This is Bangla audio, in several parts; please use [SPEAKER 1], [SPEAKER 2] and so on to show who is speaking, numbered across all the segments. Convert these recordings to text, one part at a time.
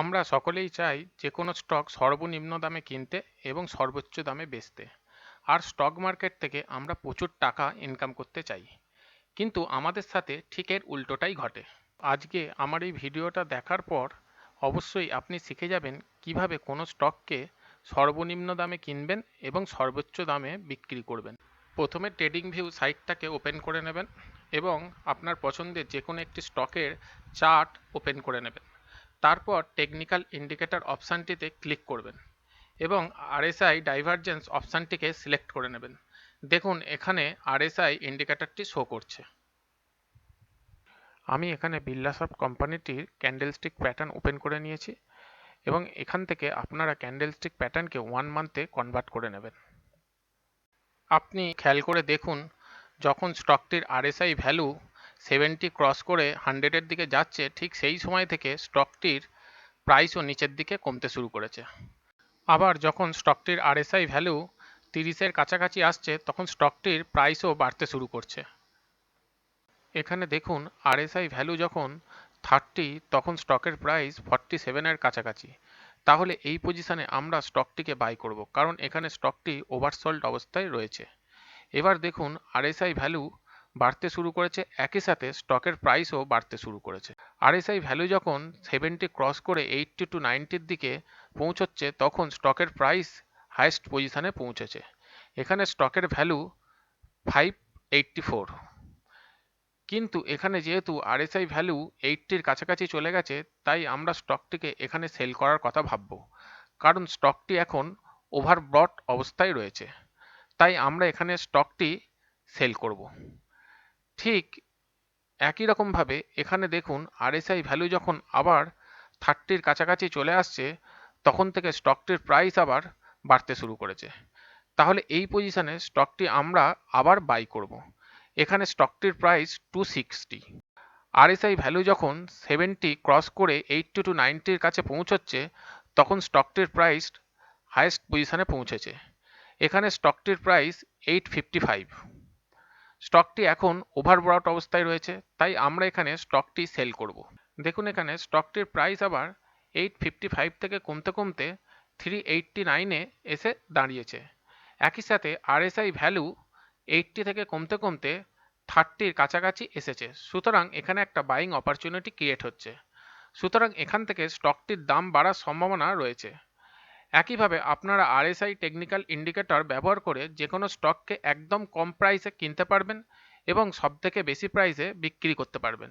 [SPEAKER 1] আমরা সকলেই চাই যে কোনো স্টক সর্বনিম্ন দামে কিনতে এবং সর্বোচ্চ দামে বেচতে। আর স্টক মার্কেট থেকে আমরা প্রচুর টাকা ইনকাম করতে চাই। কিন্তু আমাদের সাথে ঠিক এর উল্টোটাই ঘটে। আজকে আমার এই ভিডিওটা দেখার পর অবশ্যই আপনি শিখে যাবেন কীভাবে কোনো স্টককে সর্বনিম্ন দামে কিনবেন এবং সর্বোচ্চ দামে বিক্রি করবেন। প্রথমে ট্রেডিং ভিউ সাইটটাকে ওপেন করে নেবেন এবং আপনার পছন্দের যে কোনো একটি স্টকের চার্ট ওপেন করে নেবেন। তারপর টেকনিক্যাল ইন্ডিকেটর অপশানটিতে ক্লিক করবেন এবং আরএসআই ডাইভারজেন্স অপশানটিকে সিলেক্ট করে নেবেন। দেখুন, এখানে আরএসআই ইন্ডিকেটরটি শো করছে। আমি এখানে বিল্লাসফট কোম্পানিটির ক্যান্ডেলস্টিক প্যাটার্ন ওপেন করে নিয়েছি এবং এখান থেকে আপনারা ক্যান্ডেলস্টিক প্যাটার্নকে ওয়ান মান্থে কনভার্ট করে নেবেন। আপনি খেয়াল করে দেখুন, যখন স্টকটির আরএসআই ভ্যালু সেভেন্টি ক্রস করে হান্ড্রেডের দিকে যাচ্ছে, ঠিক সেই সময় থেকে স্টকটির প্রাইসও নিচের দিকে কমতে শুরু করেছে। আবার যখন স্টকটির আরএসআই ভ্যালু তিরিশের কাছাকাছি আসছে, তখন স্টকটির প্রাইসও বাড়তে শুরু করছে। এখানে দেখুন আরএসআই ভ্যালু যখন থার্টি তখন স্টকের প্রাইস ফর্টি সেভেনের কাছাকাছি। তাহলে এই পজিশানে আমরা স্টকটিকে বাই করব, কারণ এখানে স্টকটি ওভারসোল্ড অবস্থায় রয়েছে। এবার দেখুন আরএসআই ভ্যালু বাড়তে শুরু করেছে, একই সাথে স্টকের প্রাইসও বাড়তে শুরু করেছে। আরএসআই ভ্যালু যখন সেভেন্টি ক্রস করে এইটটি টু নাইনটির দিকে পৌঁছচ্ছে, তখন স্টকের প্রাইস হাইয়েস্ট পজিশনে পৌঁছেছে। এখানে স্টকের ভ্যালু ফাইভ এইটটি ফোর কিন্তু এখানে যেহেতু আরএসআই ভ্যালু এইটটির কাছাকাছি চলে গেছে, তাই আমরা স্টকটিকে এখানে সেল করার কথা ভাবব। কারণ স্টকটি এখন ওভারব্রট অবস্থায় রয়েছে। তাই আমরা এখানে স্টকটি সেল করব। ঠিক একই রকমভাবে এখানে দেখুন আরএসআই ভ্যালু যখন আবার থার্টির কাছাকাছি চলে আসছে, তখন থেকে স্টকটির প্রাইস আবার বাড়তে শুরু করেছে। তাহলে এই পজিশনে স্টকটি আমরা আবার বাই করব। এখানে স্টকটির price two sixty RSI value যখন সেভেন্টি ক্রস করে এইটটি টু নাইনটির কাছে পৌঁছচ্ছে, তখন স্টকটির প্রাইস হায়েস্ট পজিশনে পৌঁছেছে। এখানে স্টকটির প্রাইস এইট ফিফটি ফাইভ স্টকটি এখন ওভারব্রট অবস্থায় রয়েছে, তাই আমরা এখানে স্টকটি সেল করব। দেখুন এখানে স্টকটির প্রাইস আবার এইট ফিফটি ফাইভ থেকে কমতে কমতে থ্রি এইটটি নাইনে এসে দাঁড়িয়েছে। একই সাথে আরএসআই ভ্যালু এইটটি থেকে কমতে কমতে থার্টির কাছাকাছি এসেছে। সুতরাং এখানে একটা বাইং অপরচুনিটি ক্রিয়েট হচ্ছে। সুতরাং এখান থেকে স্টকটির দাম বাড়ার সম্ভাবনা রয়েছে। একইভাবে আপনারা আরএসআই টেকনিক্যাল ইন্ডিকেটর ব্যবহার করে যে কোনো স্টককে একদম কম প্রাইসে কিনতে পারবেন এবং সবথেকে বেশি প্রাইসে বিক্রি করতে পারবেন।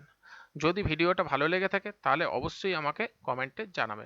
[SPEAKER 1] যদি ভিডিওটা ভালো লেগে থাকে তাহলে অবশ্যই আমাকে কমেন্টে জানাবেন।